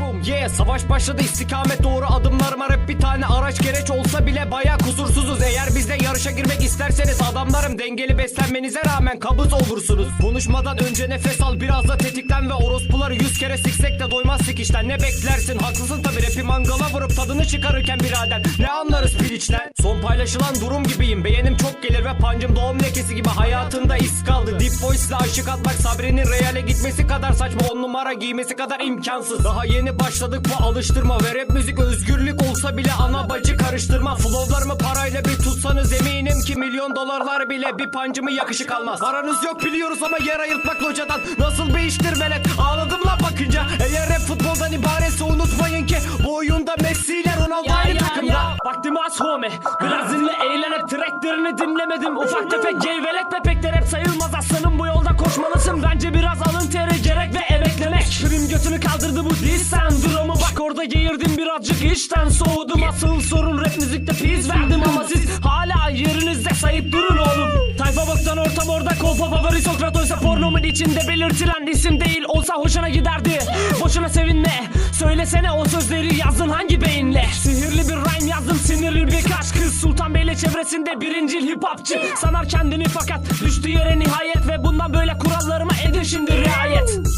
Boom. Yeah savaş başladı istikamet doğru adımlarıma hep bir tane araç gereç olsa bile baya kusursuzuz. Eğer bizle yarışa girmek isterseniz adamlarım dengeli beslenmenize rağmen kabız olursunuz. Konuşmadan önce nefes al biraz da tetikten ve orospuları yüz kere siksek de doymaz sikişten Ne beklersin? Haklısın tabi rapi mangala vurup tadını çıkarırken birader. Ne anlarız piliçten Son paylaşılan durum gibiyim. Beğenim çok gelir ve pancım doğum lekesi gibi. Hayatında iz kaldı. Deep voice'la aşık atmak sabrinin reale gitmesi kadar saçma. On numara giymesi kadar imkansız. Daha yeni başladık bu alıştırma. Ve rap müzik özgürlük olsa bile ana bacı karıştırma Flowlarımı parayla bir tutsanız eminim ki milyon dolarlar bile bir pancımı yakışık almaz. Paranız yok biliyoruz ama yer ayırtmak locadan. Nasıl bir iştir velet? Ağladım takımda ya Vaktim az homie. Biraz dinle eğlen hep tracklerini dinlemedim. Ufak tefek geyvelek pepekler hep sayılmaz aslanım. Bu yolda koşmalısın. Bence biraz alın teri gerek ve emeklemek. Prim götünü kaldırdı bu diss sendromu Bak orada geğirdim birazcık işten. Soğudum Asıl sorun rap müzikte piz verdim. Ama siz hala yerinizde sayıp durun oğlum. Tayfa boktan ortam orada kolpa favori Sokrat oysa pornomun içinde belirtilen isim değil. Olsa hoşuna giderdi. Boşuna sevinme. Söylesene o sözleri yazdın hangi beyinle? Sihirli çevresinde birincil hip hopçı Sanar kendini fakat düştü yere nihayet Ve bundan böyle kurallarıma edin şimdi riayet